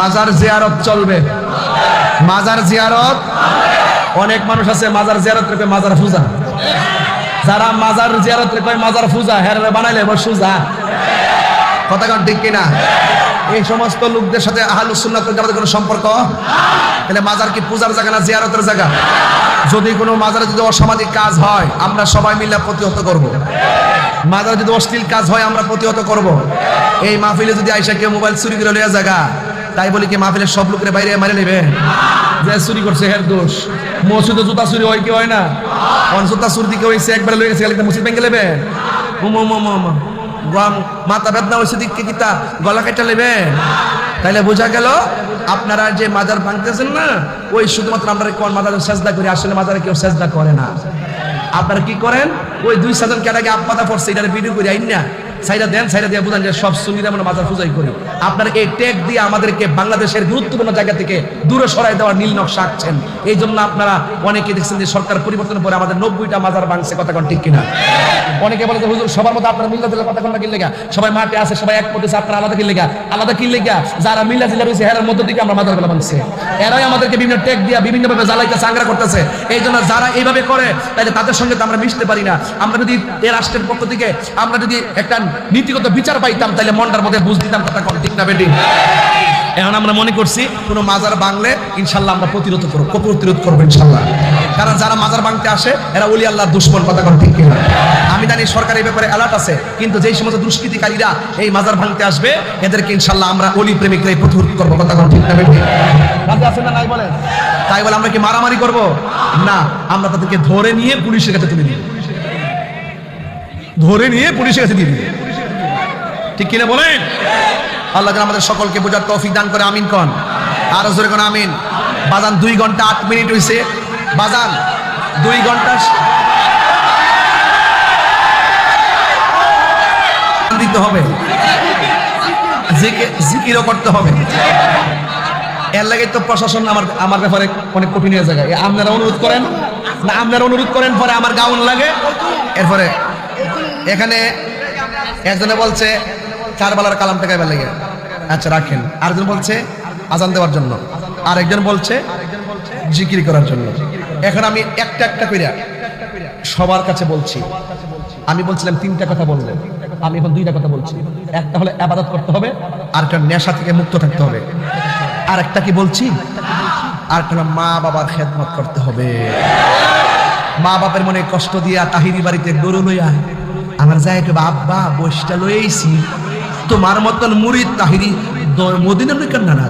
মাজার জিয়ারত চলবে। মাজার জিয়ারত? অনেক মানুষ আছে মাজার জিয়ারত রেখে মাজার পূজা। যারা মাজার জিয়ারত রেখে মাজার পূজা হেরে বানাইলে এবার সুজা। কথা ঠিক কিনা? এই সমস্ত লোকদের সাথে আহলুস সুন্নাত ওয়াল জামাতের কোনো সম্পর্ক? তাহলে মাজার কি পূজার জায়গা না জিয়ারতের জায়গা? যদি কোনো মাজারে যদি অসামাজিক কাজ হয়, আমরা সবাই মিলে প্রতিহত করব। মাজারে যদি অশ্লীল কাজ হয়, আমরা প্রতিহত করব। এই মাহফিলে যদি আইসা কেউ মোবাইল চুরি করে লইয়া জায়গা তাই বলি কি, মাহফিলের সব লোকের বাইরে মারে নেবে। যে চুরি করছে, হের দোষ। মসজিদে জুতা চুরি হয় কি হয় না? অন জুতা চুরি দিকে হয়েছে একবার লয়ে গেছে খালি মসজিদ ভেঙে নেবে। মাথা বেদনা হয়েছে দিকে কিতা? গলা কেটে নেবে। তাইলে বোঝা গেল, আপনারা যে মাজার ভাঙতেছেন না, ওই শুধুমাত্র আমরা কোন মাজারে সেজদা করি আসলে মাজারে কেউ সেজদা করে না। আপনারা কি করেন? ওই দুই সাজন কেটাকে আপাতা পড়ছে এটা ভিডিও করে আইন না। সাইডা দেন সাইডা দিয়ে বুঝান যে সব সুন্নিরা আমরা মাজার পূজাই করি। আপনারা এই টেক দিয়ে আমাদেরকে বাংলাদেশের গুরুত্বপূর্ণ জায়গা থেকে দূরে সরাই দেওয়ার নীল নকশা আঁকছেন। এই জন্য আপনারা অনেকে দেখছেন যে সরকার পরিবর্তনের পরে আমাদের নব্বইটা মাজার ভাঙছে, কথা কোন ঠিক কিনা? অনেকে বলে যে, হুজুর, সবার মধ্যে আপনারা মিল্লা দিলে কথা কোন কিনলে গা সবাই মাঠে আছে, সবাই এক পথে আপনারা আলাদা কিনলে গা আলাদা কিনলে গা যারা মিল্লা জিল্লা রয়েছে হেরার মধ্য দিকে আমরা মাজারগুলো ভাঙছে। এরাই আমাদেরকে বিভিন্ন টেক দিয়া বিভিন্ন ভাবে জ্বালাইতে চাংরা করতেছে। এই জন্য যারা এইভাবে করে তাহলে তাদের সঙ্গে তো আমরা মিশতে পারি না। আমরা যদি এই রাষ্ট্রের পক্ষ থেকে, আমরা যদি একটা নীতিগত বিচার পাইতাম তাহলে মনটার মধ্যে বুঝ দিতাম কথা কোন, ঠিক না বেটি? এখন আমরা মনে করছি, কোনো মাজার বাংলে ইনশাল্লাহ আমরা প্রতিরোধ করব প্রতিরোধ করব ইনশাল্লাহ। কারণ যারা মাজার ভাঙতে আসে, এরা ওলি আল্লাহর দুশ্মন, কথা কোন, ঠিক কিনা? আমি জানি সরকার ব্যাপারে অ্যালার্ট আছে, কিন্তু যেই সমস্ত দুষ্কৃতিকারীরা এই মাজার ভাঙতে আসবে, এদেরকে ইনশাল্লাহ আমরা অলি প্রেমিকরাই প্রতিরোধ করব, কথা কোন, ঠিক না বেটি? রাজি আছেন না নাই বলেন? তাই বলে আমরা কি মারামারি করব? না, আমরা তাদেরকে ধরে নিয়ে পুলিশের কাছে তুলে দিব ধরে নিয়ে পুলিশের কাছে দিয়ে দিব ঠিক কিনা বলেন? আল্লাহ যেন আমাদের সকলকে বোঝার তৌফিক দান করে, আমিন কন। আর জোরে কোন, আমিন। বাজান দুই ঘণ্টা আট মিনিট হইছে। বাজান, দুই ঘণ্টা দিতে হবে। জিকে- জিকিরও করতে হবে। এর লাগে তো প্রশাসন আমার আমার ব্যাপারে অনেক কঠিন হয়ে যায় আপনারা অনুরোধ করেন? না, আপনারা অনুরোধ করেন, পরে আমার গাউন লাগে। এরপরে এখানে একজনে বলছে কারবালার কালাম টাকায় লাগে। আচ্ছা রাখেন। আরেকজন বলছে, আজান দেওয়ার জন্য। আরেকজন বলছে, জিকির করার জন্য। এখন আমি একটা একটা করে সবার কাছে বলছি। আমি বলছিলাম তিনটা কথা বললেন আমি এখন দুইটা কথা বলছি। একটা হলে আবাদত করতে হবে, আর একটা নেশা থেকে মুক্ত থাকতে হবে। আর একটা কি বলছি? আর একটা মা বাবার খেদমত করতে হবে। মা বাপের মনে কষ্ট দিয়া তাহিরি বাড়িতে গরু লইয়া আমার যায় কে আব্বা বসটা লইছি তোমার মতন মুড়ি তাহিরি মদিনা না।